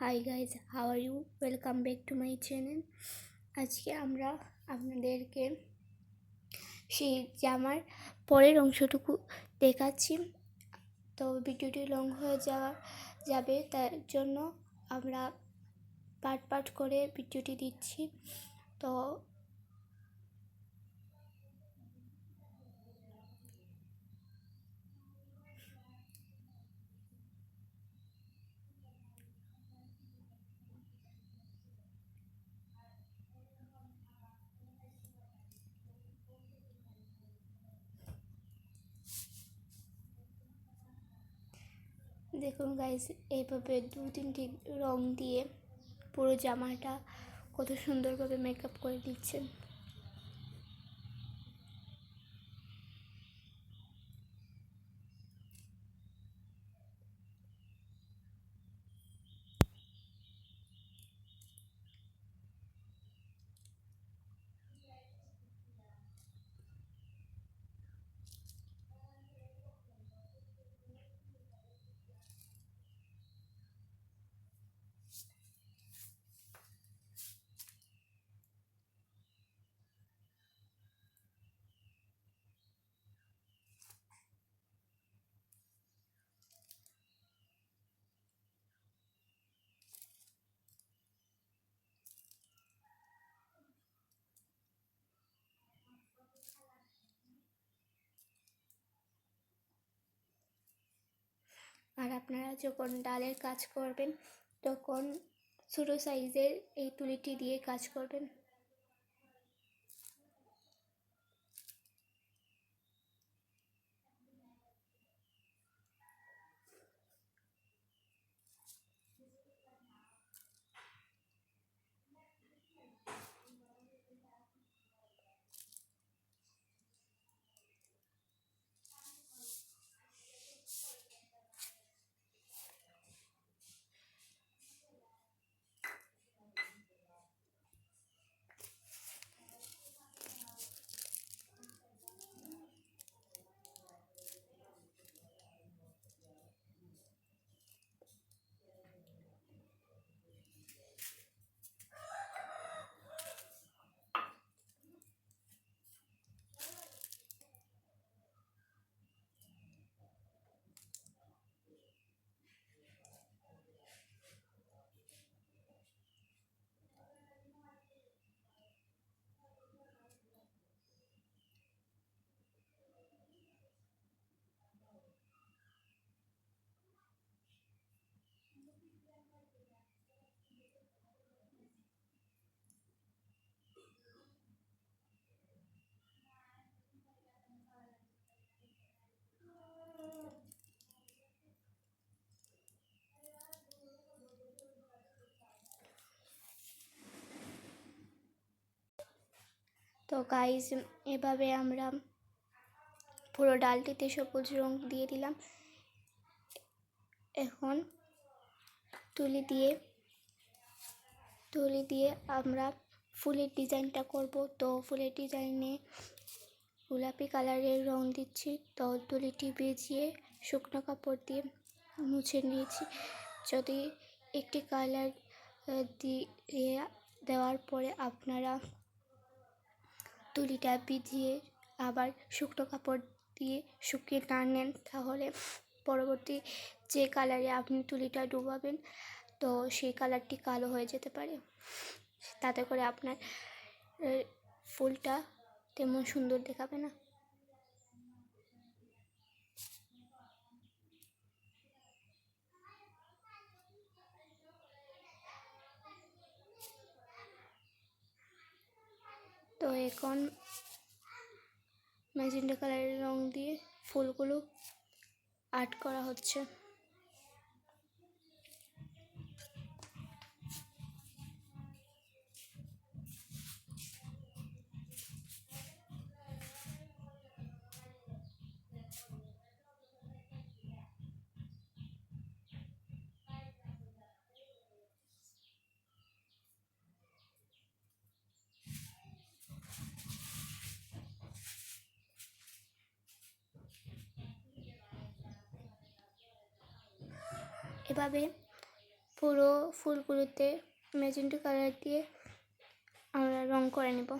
Hi guys how are you welcome back to my channel আজকে আমরা আপনাদেরকে সেই জামার পরের অংশটুকু দেখাচ্ছি। তো ভিডিওটি লং হয়ে যাওয়া যাবে, তার জন্য আমরা পার্ট পার্ট করে ভিডিওটি দিচ্ছি। তো দেখুন গাইস এইভাবে দু তিনটি রং দিয়ে পুরো জামাটা কত সুন্দরভাবে মেকআপ করে দিচ্ছেন। আর আপনারা যখন ডালের কাজ করবেন তখন ছোটো সাইজের এই তুলিটি দিয়ে কাজ করবেন। তো গাইজ এভাবে আমরা পুরো ডালটিতে সবুজ রং দিয়ে দিলাম। এখন তুলি দিয়ে তুলি দিয়ে আমরা ফুলের ডিজাইনটা করব। তো ফুলের ডিজাইনে গোলাপি কালারের রং দিচ্ছি। তো তুলিটি ভিজিয়ে শুকনো কাপড় দিয়ে মুছে নিয়েছি। যদি একটি কালার দিয়ে দেওয়ার পরে আপনারা তুলিটা ভিজিয়ে আবার শুকনো কাপড় দিয়ে শুকিয়ে না নেন তাহলে পরবর্তী যে কালারে আপনি তুলিটা ডুবাবেন, তো সেই কালারটি কালো হয়ে যেতে পারে। তাতে করে আপনার ফুলটা তেমন সুন্দর দেখাবে না। তো এখন ম্যাজেন্ডা কালারের রং দিয়ে ফুলগুলো আর্ট করা হচ্ছে। এভাবে পুরো ফুলগুলোতে মেজেন্টি কালার দিয়ে আমরা রং করে নেব।